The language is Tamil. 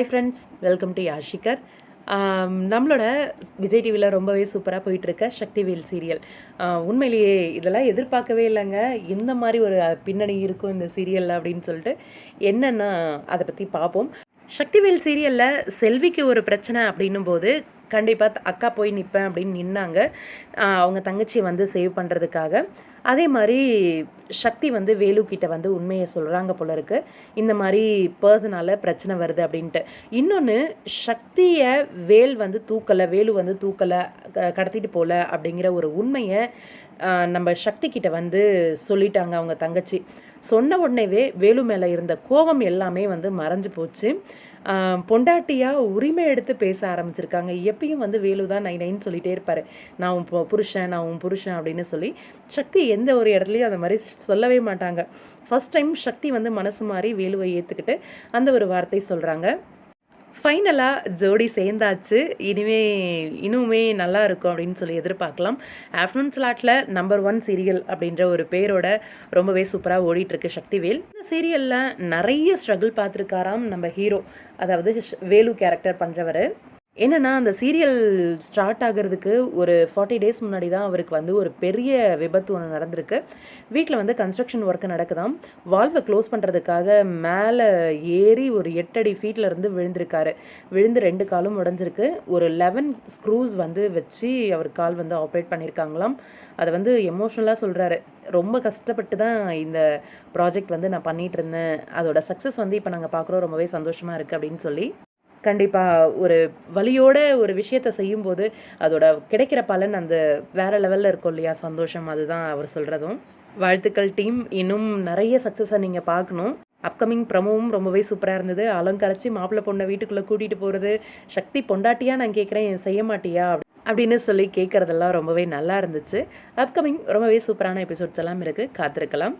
ஹை ஃப்ரெண்ட்ஸ் வெல்கம் டு யாஷிகர் நம்மளோட விஜய் டிவியில் ரொம்பவே சூப்பராக போயிட்டுருக்க சக்திவேல் சீரியல் uh, உண்மையிலேயே இதெல்லாம் எதிர்பார்க்கவே இல்லைங்க. இந்த மாதிரி ஒரு பின்னணி இருக்கும் இந்த சீரியலில் அப்படின்னு சொல்லிட்டு என்னென்னா அதை பற்றி பார்ப்போம். சக்திவேல் சீரியலில் செல்விக்கு ஒரு பிரச்சனை அப்படின்னும் போது கண்டிப்பாக அக்கா போய் நிற்பேன் அப்படின்னு நின்னாங்க. அவங்க தங்கச்சியை வந்து சேவ் பண்ணுறதுக்காக அதே மாதிரி சக்தி வந்து வேலு கிட்ட வந்து உண்மையை சொல்கிறாங்க போல இருக்கு. இந்த மாதிரி பர்சனால பிரச்சனை வருது அப்படின்ட்டு. இன்னொன்று சக்தியை வேல் வந்து தூக்கலை வேலு வந்து தூக்கலை க- கடத்திட்டு போகல அப்படிங்கிற ஒரு உண்மையை நம்ம சக்தி கிட்ட வந்து சொல்லிட்டாங்க அவங்க தங்கச்சி. சொன்ன உடனேவே வேலு மேலே இருந்த கோபம் எல்லாமே வந்து மறைஞ்சு போச்சு. பொண்டாட்டியாக உரிமை எடுத்து பேச ஆரம்பிச்சிருக்காங்க. எப்பயும் வந்து வேலு தான் நை நைன்னு சொல்லிட்டே இருப்பார். நான் உன் பு- புருஷன் நான் உன் புருஷன் அப்படின்னு சொல்லி சக்தி எந்த ஒரு இடத்துலையும் அந்த மாதிரி சொல்லவே மாட்டாங்க. ஃபஸ்ட் டைம் சக்தி வந்து மனசு மாறி வேலுவை ஏற்றுக்கிட்டு அந்த ஒரு வார்த்தை சொல்கிறாங்க ஃபைனலாக ஜோடி சேர்ந்தாச்சு. இனிமே இன்னுமே நல்லா இருக்கும் அப்படின்னு சொல்லி எதிர்பார்க்கலாம். ஆஃப்டர்நூன் ஸ்லாட்டில் நம்பர் ஒன் சீரியல் அப்படின்ற ஒரு பேரோட ரொம்பவே சூப்பராக ஓடிட்டுருக்கு சக்திவேல். இந்த சீரியலில் நிறைய ஸ்ட்ரகிள் பார்த்துருக்காராம் நம்ம ஹீரோ அதாவது வேலு கேரக்டர் பண்ணுறவர் என்னென்னா அந்த சீரியல் ஸ்டார்ட் ஆகிறதுக்கு ஒரு ஃபார்ட்டி டேஸ் முன்னாடி தான் அவருக்கு வந்து ஒரு பெரிய விபத்து ஒன்று நடந்திருக்கு. வீட்டில் வந்து கன்ஸ்ட்ரக்ஷன் ஒர்க்கு நடக்குதாம். வால்வை க்ளோஸ் பண்ணுறதுக்காக மேலே ஏறி ஒரு எட்டடி ஃபீட்ல இருந்து விழுந்திருக்காரு. விழுந்து ரெண்டு காலும் உடஞ்சிருக்கு. ஒரு லெவன் ஸ்க்ரூஸ் வந்து வச்சு அவர் கால் வந்து ஆப்ரேட் பண்ணியிருக்காங்களாம் அதை வந்து எமோஷ்னலாக சொல்கிறாரு ரொம்ப கஷ்டப்பட்டு தான் இந்த ப்ராஜெக்ட் வந்து நான் பண்ணிகிட்டு இருந்தேன். அதோட சக்ஸஸ் வந்து இப்போ நாங்கள் பார்க்குறோம். ரொம்பவே சந்தோஷமாக இருக்குது அப்படின்னு சொல்லி. கண்டிப்பாக ஒரு வழியோட ஒரு விஷயத்தை செய்யும்போது அதோட கிடைக்கிற பலன் அந்த வேற லெவலில் இருக்கும் இல்லையா? சந்தோஷம் அதுதான் அவர் சொல்கிறதும் வாழ்த்துக்கள் டீம் இன்னும் நிறைய சக்ஸஸை நீங்கள் பார்க்கணும். அப்கமிங் ப்ரமோவும் ரொம்பவே சூப்பராக இருந்தது. அலங்கரைச்சி மாப்பிள்ளை பொண்ணை வீட்டுக்குள்ளே கூட்டிகிட்டு போகிறது சக்தி பொண்டாட்டியா நான் கேட்குறேன் செய்ய மாட்டியா? அப்படின்னு சொல்லி கேட்குறதெல்லாம் ரொம்பவே நல்லா இருந்துச்சு. அப்கமிங் ரொம்பவே சூப்பரான எபிசோட்ஸ் எல்லாம் இருக்குது காத்திருக்கலாம்.